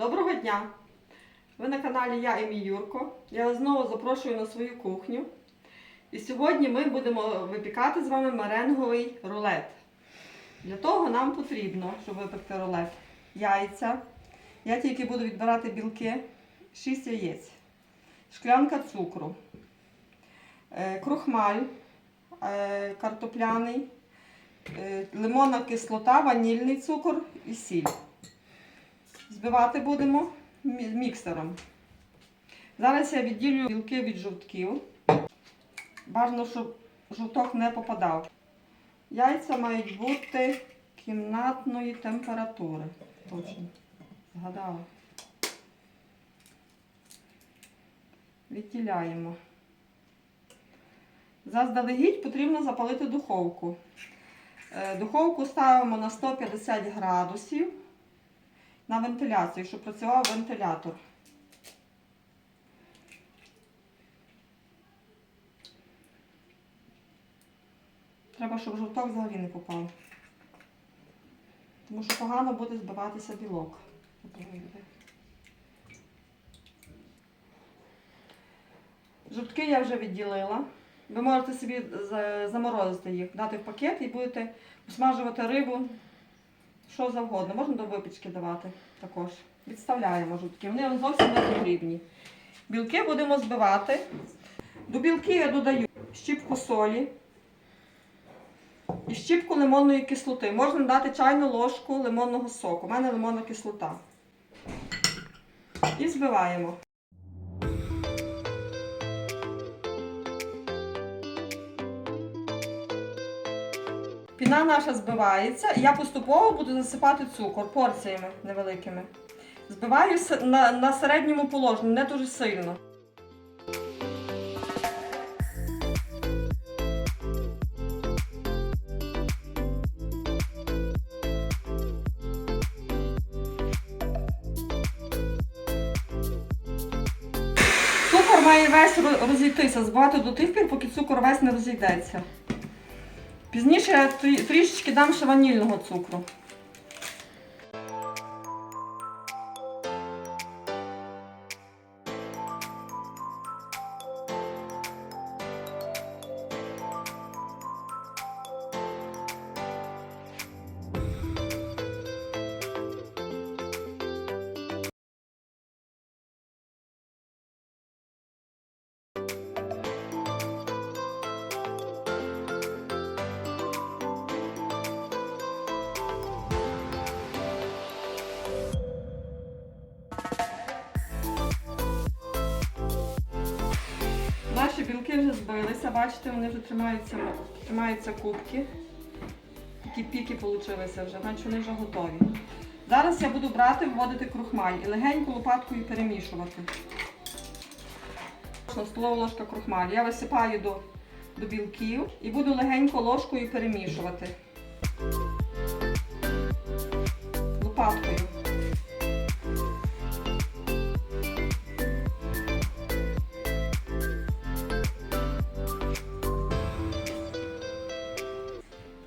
Доброго дня! Ви на каналі Я і мій Юрко. Я вас знову запрошую на свою кухню. І сьогодні ми будемо випікати з вами меренговий рулет. Для того нам потрібно, щоб випекти рулет, яйця. Я тільки буду відбирати білки, 6 яєць, шклянка цукру, е, крохмаль е, картопляний, е, лимонна кислота, ванільний цукор і сіль. Збивати будемо міксером. Зараз я відділю білки від жовтків. Бажано, щоб жовток не попадав. Яйця мають бути кімнатної температури. Точно. Згадала. Відділяємо. Заздалегідь потрібно запалити духовку. Е, Духовку ставимо на 150 градусів на вентиляцію, щоб працював вентилятор. Треба, щоб жовток взагалі не попав. Тому що погано буде збиватися білок. Жовтки я вже відділила. Ви можете собі заморозити їх, дати в пакет і будете смажувати рибу, що завгодно. Можна до випічки давати також. Відставляємо жовтки. Вони зовсім не потрібні. Білки будемо збивати. До білки я додаю щіпку солі і щіпку лимонної кислоти. Можна дати чайну ложку лимонного соку. У мене лимонна кислота. І збиваємо. Піна наша збивається, я поступово буду засипати цукор порціями невеликими. Збиваю на, на середньому положенні, не дуже сильно. Цукор має весь розійтися, збивати до тих пір, поки цукор весь не розійдеться. Пізніше я трішечки дам ще ванільного цукру. Білки вже збилися, бачите, вони вже тримаються, тримаються кубки. Такі піки получилися вже, значить вони вже готові. Зараз я буду брати, вводити крухмаль і легенько лопаткою перемішувати. Столова ложка крухмаль. Я висипаю до, до білків і буду легенько ложкою перемішувати.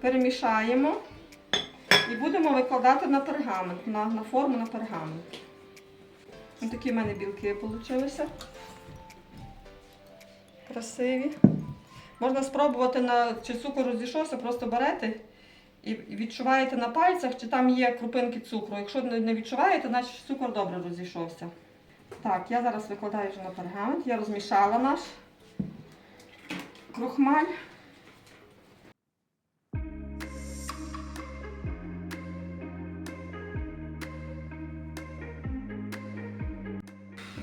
Перемішаємо і будемо викладати на пергамент, на, на форму на пергамент. Ось такі в мене білки вийшли. Красиві. Можна спробувати, на, чи цукор розійшовся, просто берете і відчуваєте на пальцях, чи там є крупинки цукру. Якщо не відчуваєте, значить цукор добре розійшовся. Так, я зараз викладаю вже на пергамент. Я розмішала наш крохмаль.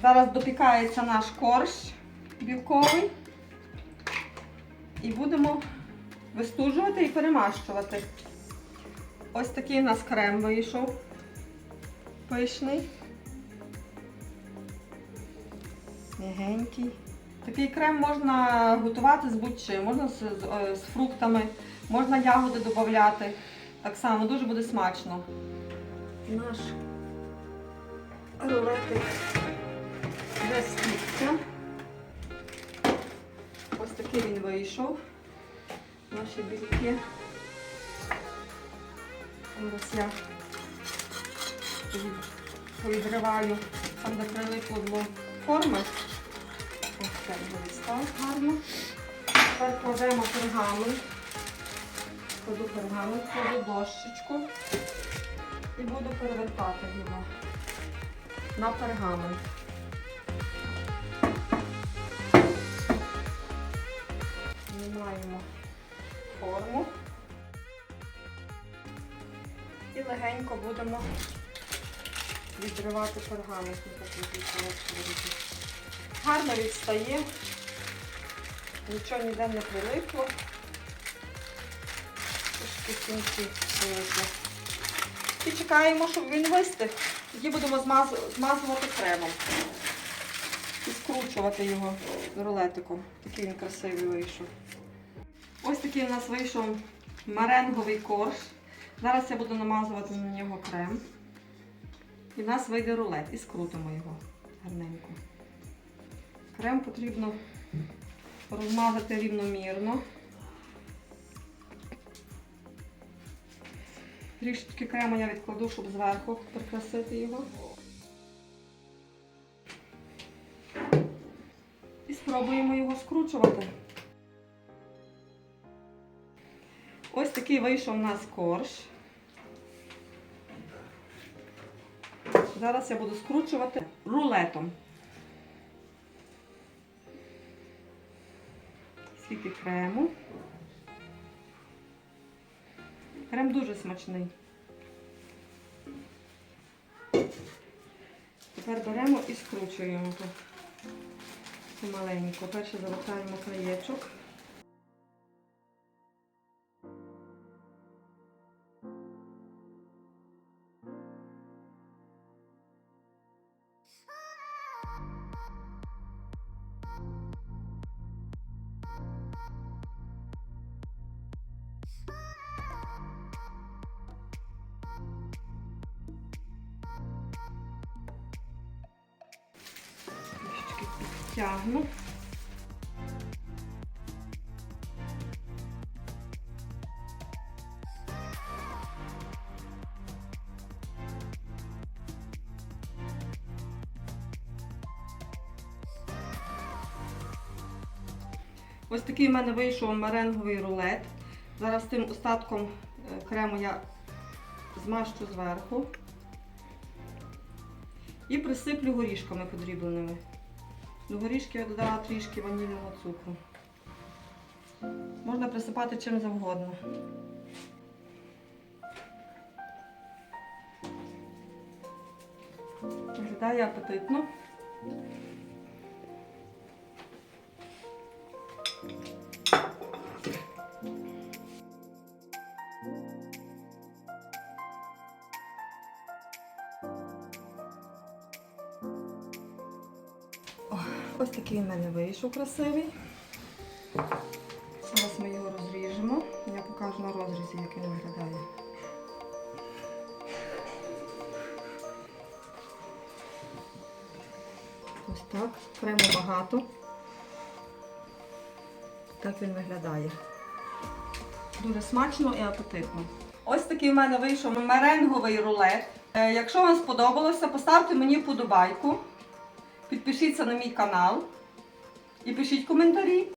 Зараз допікається наш корж білковий. І будемо вистужувати і перемащувати. Ось такий у нас крем вийшов. Пишний. Мягенький. Такий крем можна готувати з будь-чим, можна з, з, е, з фруктами, можна ягоди додати. Так само дуже буде смачно. Наш рулетик тістя. Ось такий він вийшов. Наші білки. Зараз я повідриваю там, де прилипло до форми. Ось так буде став гарно. Тепер кладемо пергамент. Кладу пергамент, кладу дощечку і буду перевертати його на пергамент. Знімаємо форму і легенько будемо відривати пергамент. Буде. Гарно відстає, нічого ніде не прилипло. Трошки кінці. І чекаємо, щоб він вистиг. Тоді будемо змазувати кремом і скручувати його рулетиком. Такий він красивий вийшов. Ось такий у нас вийшов меренговий корж. Зараз я буду намазувати на нього крем. І в нас вийде рулет і скрутимо його гарненько. Крем потрібно розмазати рівномірно. Трішечки крему я відкладу, щоб зверху прикрасити його. І спробуємо його скручувати. Ось такий вийшов у нас корж. Зараз я буду скручувати рулетом. Скільки крему. Крем дуже смачний. Тепер беремо і скручуємо тут помаленьку. Перше завертаємо краєчок. Підтягну. Ось такий в мене вийшов меренговий рулет. Зараз тим остатком е, крему я змащу зверху і присиплю горішками подрібленими. До горішки я додала трішки ванільного цукру. Можна присипати чим завгодно. Виглядає апетитно. Ось такий в мене вийшов красивий. Зараз ми його розріжемо. Я покажу на розрізі, як він виглядає. Ось так. Крему багато. Так він виглядає. Дуже смачно і апетитно. Ось такий в мене вийшов меренговий рулет. Е, Якщо вам сподобалося, поставте мені вподобайку. Підпишіться на мій канал і пишіть коментарі.